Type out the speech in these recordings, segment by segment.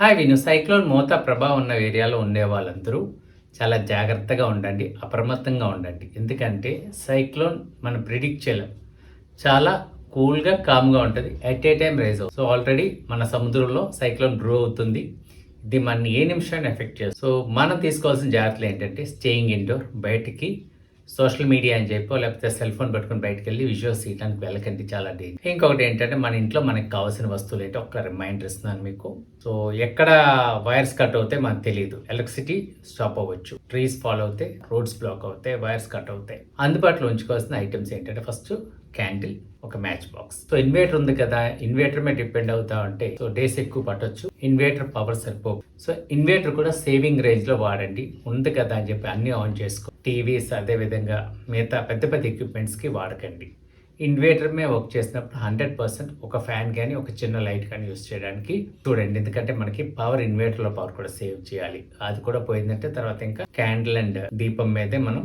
Hi విను cyclone మోతా ప్రభావం ఉన్న ఏరియాలో ఉండే వాళ్ళందరూ చాలా జాగ్రత్తగా ఉండండి అప్రమత్తంగా ఉండండి. ఎందుకంటే సైక్లోన్ మనం ప్రిడిక్ట్ చేయలేం. చాలా కూల్గా కామ్గా ఉంటుంది. ఎట్ ఏ టైం రైజ్ అవుతుంది. సో ఆల్రెడీ మన సముద్రంలో సైక్లోన్ గ్రో అవుతుంది. ఇది మన ఏ నిమిషాన్ని ఎఫెక్ట్ చేస్తుంది? సో మనం తీసుకోవాల్సిన జాగ్రత్తలు ఏంటంటే స్టేయింగ్ ఇండోర్ బయటికి సోషల్ మీడియా అని చెప్పో లేకపోతే సెల్ ఫోన్ పెట్టుకుని బయటకు వెళ్ళి విజువల్స్ తీయడానికి వెళ్ళకండి చాలా డేంజర్ ఇంకొకటి ఏంటంటే మన ఇంట్లో మనకి కావాల్సిన వస్తువులు ఏంటో? ఒక రిమైండర్ ఇస్తున్నాను మీకు. సో ఎక్కడ వైర్స్ కట్ అవుతాయి మనకు తెలియదు ఎలక్ట్రిసిటీ స్టాప్ అవ్వచ్చు. ట్రీస్ ఫాల్ అవుతాయి రోడ్స్ బ్లాక్ అవుతాయి వైర్స్ కట్ అవుతాయి. అందుబాటులో ఉంచుకోవాల్సిన ఐటమ్స్ ఏంటంటే ఫస్ట్ క్యాండిల్ ఒక మ్యాచ్ బాక్స్ సో ఇన్వర్టర్ ఉంది కదా ఇన్వర్టర్ మీద డిపెండ్ అవుతా ఉంటే సో డేస్ ఎక్కువ పట్టొచ్చు. ఇన్వర్టర్ పవర్ సరిపో సో ఇన్వర్టర్ కూడా సేవింగ్ రేంజ్లో వాడండి. ఉంది కదా అని చెప్పి అన్ని ఆన్ చేసుకో. టీవీస్ అదే విధంగా మిగతా పెద్ద పెద్ద ఎక్విప్మెంట్స్కి వాడకండి. ఇన్వర్టర్ మీద వర్క్ చేసినప్పుడు హండ్రెడ్ పర్సెంట్ ఒక ఫ్యాన్ కానీ ఒక చిన్న లైట్ కానీ యూస్ చేయడానికి చూడండి. ఎందుకంటే మనకి పవర్ ఇన్వర్టర్లో పవర్ కూడా సేవ్ చేయాలి. అది కూడా పోయిందంటే తర్వాత ఇంకా క్యాండిల్ అండ్ దీపం మీదే మనం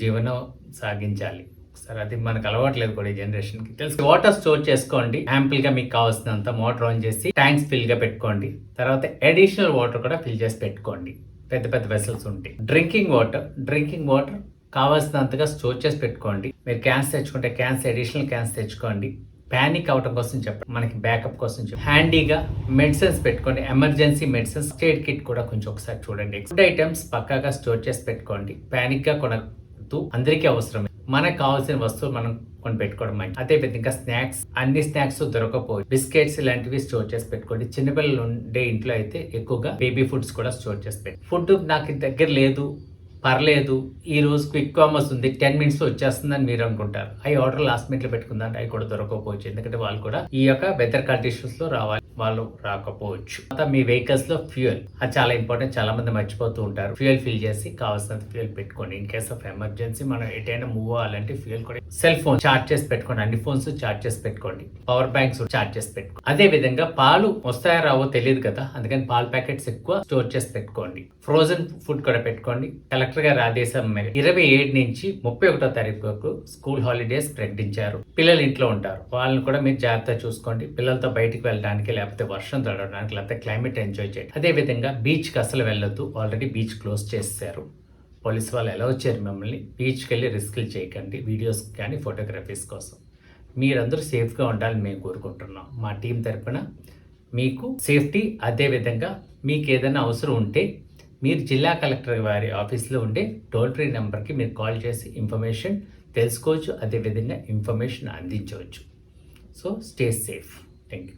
జీవనం సాగించాలి. సరే అది మనకు అలవాట్లేదు కూడా ఈ జనరేషన్కి తెలుసు వాటర్ స్టోర్ చేసుకోండి. యాంపుల్గా మీకు కావాల్సినంత మోటార్ ఆన్ చేసి ట్యాంక్స్ ఫిల్గా పెట్టుకోండి. తర్వాత అడిషనల్ వాటర్ కూడా ఫిల్ చేసి పెట్టుకోండి. పెద్ద పెద్ద వెసల్స్ ఉంటాయి. డ్రింకింగ్ వాటర్ డ్రింకింగ్ వాటర్ కావాల్సినంతగా స్టోర్ చేసి పెట్టుకోండి. మీరు క్యాన్స్ తెచ్చుకుంటే క్యాన్స్ అడిషనల్ క్యాన్స్ తెచ్చుకోండి. ప్యానిక్ అవటం కోసం చెప్పండి మనకి బ్యాకప్ కోసం చెప్పండి హ్యాండీగా మెడిసిన్స్ పెట్టుకోండి. ఎమర్జెన్సీ మెడిసిన్స్ స్టేట్ కిట్ కూడా కొంచెం ఒకసారి చూడండి. ఫుడ్ ఐటమ్స్ పక్కాగా స్టోర్ చేసి పెట్టుకోండి. ప్యానిక్గా కొనద్దు. అందరికీ అవసరమే. మనకు కావాల్సిన వస్తువులు మనం కొని పెట్టుకోవడం మంచి అదే విధంగా ఇంకా స్నాక్స్ అన్ని స్నాక్స్ దొరకపోవచ్చు బిస్కెట్స్ ఇలాంటివి స్టోర్ చేసి పెట్టుకోండి. చిన్నపిల్లలు ఉండే ఇంట్లో అయితే ఎక్కువగా బేబీ ఫుడ్స్ కూడా స్టోర్ చేసి పెట్టి ఫుడ్ నాకు దగ్గర లేదు పర్లేదు. ఈ రోజు క్విక్ కామర్స్ ఉంది టెన్ మినిట్స్ వచ్చేస్తుందని మీరు అనుకుంటారు. అవి ఆర్డర్ లాస్ట్ మినిట్లో పెట్టుకుందాం అవి కూడా దొరకకపోవచ్చు ఎందుకంటే వాళ్ళు కూడా ఈ యొక్క వెదర్ కండిషన్స్లో రావాలి. వాళ్ళు రాకపోవచ్చు. తర్వాత మీ వెహికల్స్లో ఫ్యూయల్. అది చాలా ఇంపార్టెంట్. చాలా మంది మర్చిపోతూ ఉంటారు. ఫ్యూయల్ ఫిల్ చేసి కావాల్సినంత ఫ్యూయల్ పెట్టుకోండి. ఇన్ కేస్ ఆఫ్ ఎమర్జెన్సీ మనం ఎటైనా మూవ్ అవ్వాలంటే ఫ్యూయల్ కూడా సెల్ ఫోన్ చార్జ్ చేసి పెట్టుకోండి. అన్ని ఫోన్స్ చార్జ్ చేసి పెట్టుకోండి. పవర్ బ్యాంక్స్ చార్జ్ చేసి పెట్టుకోండి అదే విధంగా పాలు వస్తాయో రావో తెలియదు కదా. అందుకని పాల ప్యాకెట్స్ ఎక్కువ స్టోర్ చేసి పెట్టుకోండి. ఫ్రోజన్ ఫుడ్ కూడా పెట్టుకోండి. కలెక్టర్ గారి ఆదేశం మేరకు ఇరవై ఏడు నుంచి ముప్పై ఒకటో తారీఖు వరకు స్కూల్ హాలిడేస్ ప్రకటించారు. పిల్లలు ఇంట్లో ఉంటారు. వాళ్ళని కూడా మీరు జాగ్రత్త చూసుకోండి. పిల్లలతో బయటికి వెళ్ళడానికి లేకపోతే వర్షం తడవడానికి లేకపోతే క్లైమేట్ ఎంజాయ్ చేయడం అదే విధంగా అసలు వెళ్ళొద్దు. ఆల్రెడీ బీచ్ క్లోజ్ చేశారు పోలీస్ వాళ్ళు ఎలా వచ్చారు మిమ్మల్ని? బీచ్కి వెళ్ళి రిస్క్లు చేయకండి. వీడియోస్ కానీ ఫోటోగ్రఫీస్ కోసం. మీరందరూ సేఫ్గా ఉండాలని మేము కోరుకుంటున్నాం. మా టీం తరపున మీకు సేఫ్టీ అదే విధంగా మీకు ఏదైనా అవసరం ఉంటే మీరు జిల్లా కలెక్టర్ వారి ఆఫీస్లో ఉండే టోల్ ఫ్రీ నెంబర్కి మీరు కాల్ చేసి ఇన్ఫర్మేషన్ తెలుసుకోవచ్చు. అదేవిధంగా ఇన్ఫర్మేషన్ అందించవచ్చు. So stay safe. Thank you